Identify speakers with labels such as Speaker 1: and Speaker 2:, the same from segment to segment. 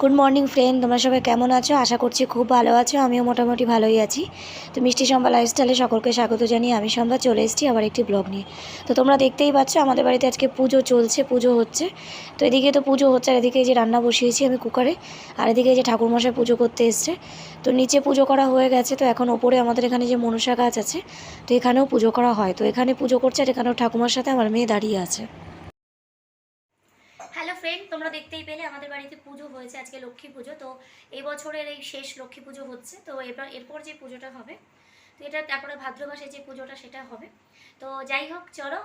Speaker 1: Good morning friend তোমরা সবাই কেমন আছো? আশা করছি খুব ভালো আছো। আমিও মোটামুটি ভালোই আছি। তো মিষ্টি সম্বা লাইফস্টাইলে সকলকে স্বাগত জানিয়ে আমি সম্বা চলে এসেছি আবার একটি ব্লগ নিয়ে। তো তোমরা দেখতেই পাচ্ছ, আমাদের বাড়িতে আজকে পুজো চলছে, পুজো হচ্ছে। তো এদিকে তো পুজো হচ্ছে, আর এদিকে যে রান্না বসিয়েছি আমি কুকারে, আর এদিকে যে ঠাকুরমশাই পুজো করতে এসছে। তো নিচে পুজো করা হয়ে গেছে, তো এখন ওপরে আমাদের এখানে যে মনসা গাছ আছে, তো এখানেও পুজো করা হয়। তো এখানে পুজো করছে, আর এখানেও ঠাকুমার সাথে আমার মেয়ে দাঁড়িয়ে আছে। হ্যালো ফ্রেন্ড তোমরা দেখতেই পেলে আমাদের বাড়িতে পুজো হয়েছে, আজকে লক্ষ্মী পুজো। তো এবছরের এই শেষ লক্ষ্মী পুজো হচ্ছে, তো এবার এরপর যে পুজোটা হবে, তো এটা তারপরে ভাদ্র মাসে যে পুজোটা সেটা হবে। তো যাই হোক, চলো,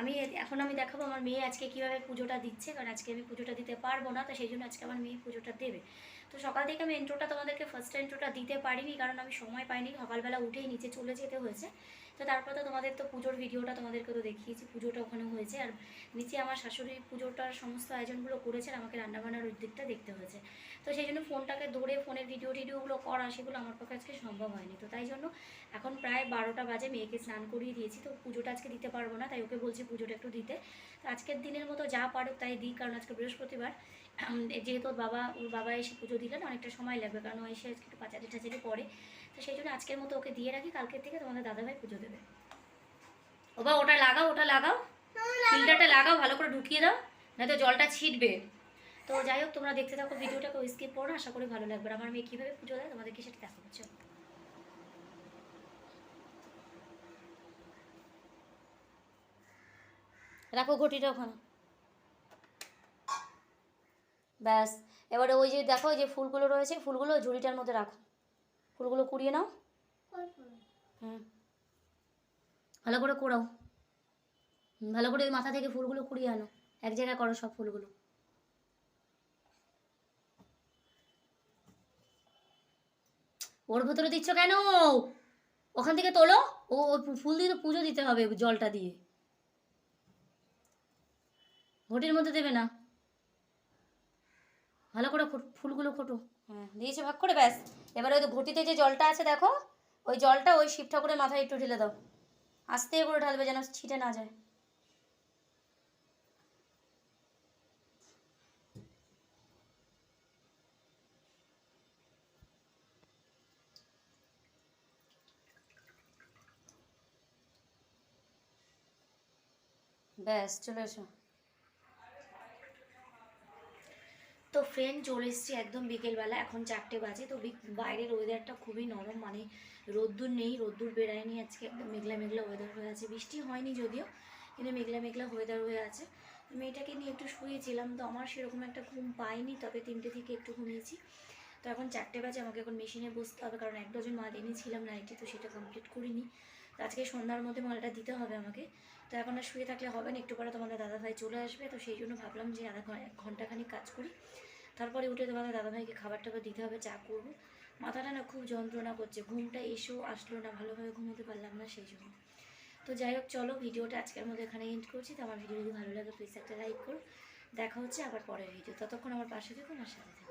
Speaker 1: আমি এখন আমি দেখাবো আমার মেয়ে আজকে কীভাবে পুজোটা দিচ্ছে, কারণ আজকে আমি পুজোটা দিতে পারব না, তো সেই জন্য আজকে আমার মেয়ে পুজোটা দেবে। তো সকাল থেকে আমি ইন্ট্রোটা তোমাদেরকে ফার্স্ট ইন্ট্রোটা দিতে পারিনি, কারণ আমি সময় পাইনি। সকালবেলা উঠেই নিচে চলে যেতে হয়েছে। তো তারপর তো তোমাদের তো পুজোর ভিডিওটা তোমাদেরকে তো দেখিয়েছি, পুজোটা ওখানে হয়েছে। আর নিচে আমার শাশুড়ি পুজোটার সমস্ত আয়োজনগুলো করেছেন, আমাকে রান্নাবান্নার দিকটা দেখতে হয়েছে। তো সেই জন্য ফোনটাকে ধরে ফোনের ভিডিও টিডিওগুলো করা, সেগুলো আমার পক্ষে আজকে সম্ভব হয়নি। তো তাই জন্য এখন প্রায় বারোটা বাজে, মেয়েকে স্নান করিয়ে দিয়েছি। তো পুজোটা আজকে দিতে পারব না, তাই ওকে বলছি পুজোটা একটু দিতে। তো আজকের দিনের মতো যা পারুক তাই দিই কারণ আজকে বৃহস্পতিবার। যেহেতু বাবা, ওর বাবা এসে পুজো দিলেন অনেকটা সময় লাগবে, কারণ ও এসে আজকে একটু পাচারি টাচারি পড়ে তো সেই জন্য আজকের মতো ওকে দিয়ে রাখি, কালকের থেকে তোমাদের দাদাভাই পুজো দেবে। ও বা, ওটা লাগাও ওটা লাগাও। ফিল্টারটা লাগাও, ভালো করে ঢুকিয়ে দাও নয়তো জলটা ছিটবে। তো যাই হোক, তোমরা দেখতে থাকো ভিডিওটাকে স্কিপ করো আশা করি ভালো লাগবে। আমার মেয়ে কীভাবে পুজো দেয়, তোমাদেরকে সেটা দেখাবো, চলো। রাখো ঘটিটা ওখানে। ব্যাস। এবারে ওই যে দেখো যে ফুলগুলো রয়েছে, ফুলগুলো ঝুড়িটার মধ্যে রাখো। ফুলগুলো কুড়িয়ে নাও। হুম। ভালো করে কুড়াও। ভালো করে ওই মাথা থেকে ফুলগুলো কুড়িয়ে আনো। এক জায়গায় করো সব ফুলগুলো। ওর ভেতরে দিচ্ছ কেন? ওখান থেকে তোলো। ও ফুল দিয়ে তো পুজো দিতে হবে জলটা দিয়ে। ঘটির মধ্যে দেবে না। ভালো করে ফুলগুলো খোটো হ্যাঁ দিয়েছে ভাগ করে, ব্যাস। এবার ওই ঘটিতে যে জলটা আছে, দেখো, ওই জলটা ওই শিব ঠাকুরের মাথায় একটু ঢেলে দাও। আস্তে করে ঢালবে যেন ছিটে না যায়। ব্যাস, চলে এসো। তো ফ্রেন্ড চলে এসেছি একদম বিকেলবেলা, এখন চারটে বাজে, তো বাইরের ওয়েদারটা খুবই নরম মানে রোদ্দুর নেই, রোদ্দুর বেড়ায়নি আজকে, মেঘলা মেঘলা ওয়েদার হয়ে আছে, বৃষ্টি হয়নি যদিও, কিন্তু মেঘলা মেঘলা ওয়েদার হয়ে আছে মেয়েটাকে নিয়ে একটু শুয়েছিলাম, তো আমার সেরকম একটা ঘুম পাইনি, তবে তিনটে থেকে একটু ঘুমিয়েছি, তো এখন চারটে বাজে, আমাকে এখন মেশিনে বসতে হবে, কারণ এক ডজন মাল এনেছিলাম নাইটি তো সেটা কমপ্লিট করিনি, তো আজকে সন্ধ্যার মধ্যে মালটা দিতে হবে আমাকে, তো এখন আর শুয়ে থাকলে হবে না, একটু পরে তোমাদের দাদাভাই চলে আসবে, তো সেই জন্য ভাবলাম যে আধা ঘণ্টা ঘন্টাখানি কাজ করি তারপরে উঠে তোমাদের দাদাভাইকে খাবার টাবার দিতে হবে, চা করব। মাথাটা না খুব যন্ত্রণা করছে, ঘুমটা এসেও আসলো না, ভালোভাবে ঘুমোতে পারলাম না সেই জন্য। তো যাই হোক, চলো ভিডিওটা আজকের মধ্যে এখানে এন্ড করছি। তো আমার ভিডিও যদি ভালো লাগে প্লিজ একটা লাইক করো। দেখা হচ্ছে আবার পরের ভিডিও ততক্ষণ আমার পাশে থেকো, আমার সাথে থেকো।